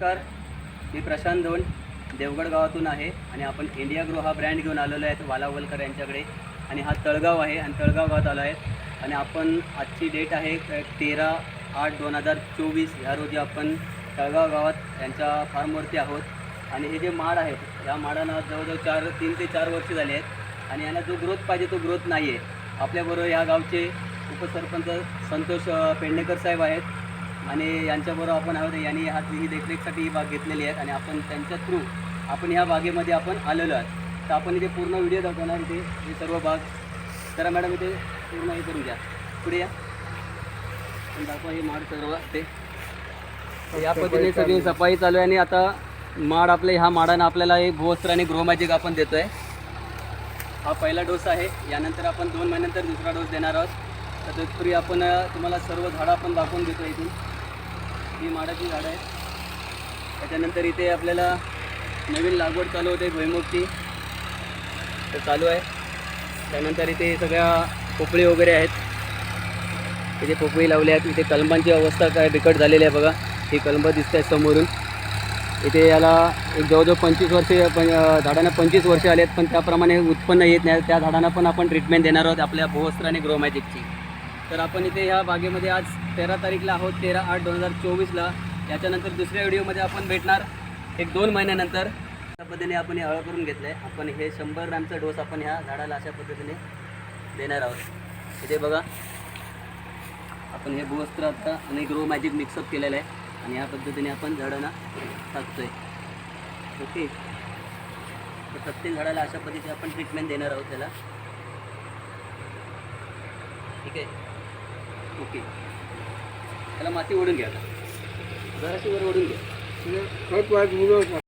नमस्कार. मी प्रशांत दोन देवगड गावातून आहे आणि आपण इंडिया ग्रो हा ब्रँड घेऊन आलेलो आहे वालावलकर यांच्याकडे. आणि हा तळगाव आहे आणि तळगाव गावात आलो आहे. आणि आपण आजची डेट आहे तेरा आठ दोन हजार चोवीस. ह्या रोजी आपण तळगाव गावात यांच्या फार्मवरती आहोत. आणि हे जे माड आहेत या माडांना जवळजवळ चार तीन ते चार वर्ष झाले आहेत. आणि यांना जो ग्रोथ पाहिजे तो ग्रोथ नाही आहे आपल्याबरोबर या गावचे उपसरपंच संतोष पेडणेकर साहेब आहेत. आणि यांच्याबरोबर आपण आहोत. यांनी हा ही देखरेखसाठी ही बाग घेतलेली आहे आणि आपण त्यांच्या थ्रू आपण ह्या बागेमध्ये आपण आलेलो आहोत. तर आपण इथे पूर्ण व्हिडिओ दाखवणार इथे हे सर्व बाग. तर मॅडम इथे पूर्ण हे करून घ्या. पुढे या. दाखवा हे माड सर्व ते. या पद्धतीने सगळी सफाई चालू आहे आणि आता माड आपले ह्या माडानं आपल्याला एक भूवस्त्र आणि गृहमॅजिक आपण देतोय. हा पहिला डोस आहे. यानंतर आपण दोन महिन्यानंतर दुसरा डोस देणार आहोत. तर तत्पूर्वी आपण तुम्हाला सर्व झाडं आपण दाखवून देतो इथून. ही माडाची झाडं आहेत. त्याच्यानंतर इथे आपल्याला नवीन लागवड चालू होते भुईमुगची. तर चालू आहे. त्यानंतर इथे सगळ्या पोपळी वगैरे आहेत. इथे पोपळी लावली आहेत. इथे कलमांची अवस्था काय बिकट झालेली आहे बघा. ही कलम दिसत आहेत समोरून. इथे याला एक जवळजवळ पंचवीस वर्षे पण झाडांना पंचवीस वर्षे आले आहेत पण त्याप्रमाणे उत्पन्न येत नाही. त्या झाडांना पण आपण ट्रीटमेंट देणार आहोत आपल्या भोवस्त्र आणि ग्रोमॅजिकची तर आपण इथे ह्या बागेमध्ये आज तेरा तारीखला आहोत तेरा आठ दोन हजार चोवीसला. याच्यानंतर दुसऱ्या व्हिडिओमध्ये आपण भेटणार एक दोन महिन्यानंतर. अशा पद्धतीने आपण हे करून घेतलं आहे आपण हे शंभर ग्रॅमचा डोस आपण ह्या झाडाला अशा पद्धतीने देणार आहोत. इथे बघा. आपण हे भूवस्त्र आता आणि ग्रो मॅजिक मिक्सअप केलेलं आहे आणि ह्या पद्धतीने आपण झाडांना टाकतोय. ओके. तर प्रत्येक झाडाला अशा पद्धतीने आपण ट्रीटमेंट देणार आहोत त्याला. ठीक आहे. ओके. त्याला माती ओढून घ्या आता. जराशी वर ओढून घ्या.